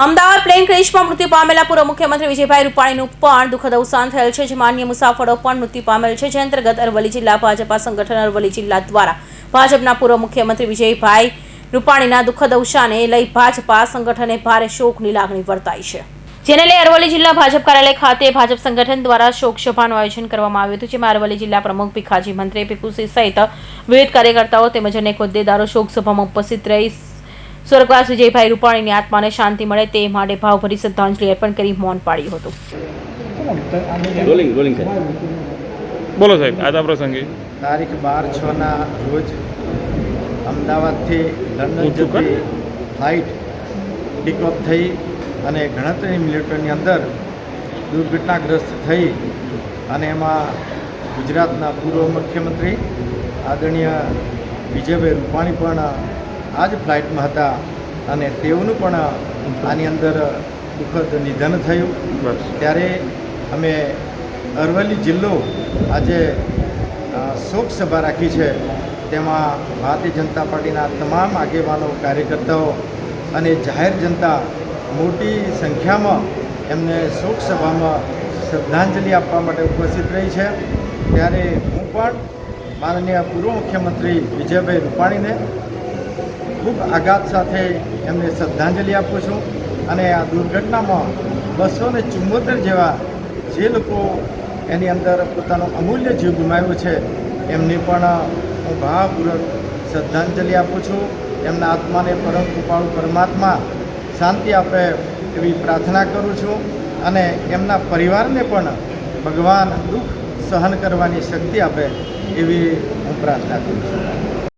Ahmedabad plane ક્રેશમાં મૃત્યુ પામેલા પૂર્વ મુખ્યમંત્રી વિજયભાઈ રૂપાણીનું પણ દુઃખદ અવસાન થયેલ છે. જેમાં અન્ય મુસાફરો પણ મૃત્યુ પામેલ છે. જે અંતર્ગત અરવલ્લી જિલ્લા ભાજપા સંગઠન અરવલ્લી જિલ્લા દ્વારા ભાજપના પૂર્વ મુખ્યમંત્રી વિજયભાઈ રૂપાણીના દુઃખદ અવસાને લઈ ભાજપા સંગઠને ભારે શોકની લાગણી વર્તાઈ છે. જેને લઈ અરવલ્લી જિલ્લા ભાજપ કાર્યાલય ખાતે ભાજપ સંગઠન દ્વારા શોક સભાનું આયોજન કરવામાં આવ્યું હતું, જેમાં અરવલ્લી જિલ્લા પ્રમુખ ભીખાજી મંત્રી, પીપુસિંહ સહિત વિવિધ કાર્યકર્તાઓ તેમજ અનેક હોદ્દેદારો શોક સભામાં ઉપસ્થિત રહી સ્વર્ગવાસ વિજયભાઈ રૂપાણીની આત્માને શાંતિ મળે તે માટે ભાવભરી શ્રદ્ધાંજલિ અર્પણ કરી મૌન પાડ્યું હતું. રોલિંગ રોલિંગ સાહેબ. બોલો સાહેબ આજના પ્રસંગે. તારીખ બાર છના રોજ અમદાવાદથી લંડન જતી ફ્લાઇટ ટેકઓફ થઈ અને ગણતરી મિનિટોની અંદર દુર્ઘટનાગ્રસ્ત થઈ અને એમાં ગુજરાતના પૂર્વ મુખ્યમંત્રી આદરણીય વિજયભાઈ રૂપાણી પણ આ જ ફ્લાઇટમાં હતા અને તેઓનું પણ આની અંદર દુઃખદ નિધન થયું. ત્યારે અમે અરવલ્લી જિલ્લો આજે શોક સભા રાખી છે. તેમાં ભારતીય જનતા પાર્ટીના તમામ આગેવાનો કાર્યકર્તાઓ અને જાહેર જનતા મોટી સંખ્યામાં એમને શોક સભામાં શ્રદ્ધાંજલિ આપવા માટે ઉપસ્થિત રહી છે. ત્યારે હું પણ માનનીય પૂર્વ મુખ્યમંત્રી વિજયભાઈ રૂપાણીને ખૂબ આઘાત સાથે એમને શ્રદ્ધાંજલિ આપું છું અને આ દુર્ઘટનામાં બસો ને ચુમ્મોતેર જેવા જે લોકો એની અંદર પોતાનો અમૂલ્ય જીવ ગુમાવ્યો છે, એમને પણ હું ભાવપૂર્વક શ્રદ્ધાંજલિ આપું છું. એમના આત્માને પરમ કૃપાળુ પરમાત્મા શાંતિ આપે એવી પ્રાર્થના કરું છું અને એમના પરિવારને પણ ભગવાન દુઃખ સહન કરવાની શક્તિ આપે એવી હું પ્રાર્થના કરું છું.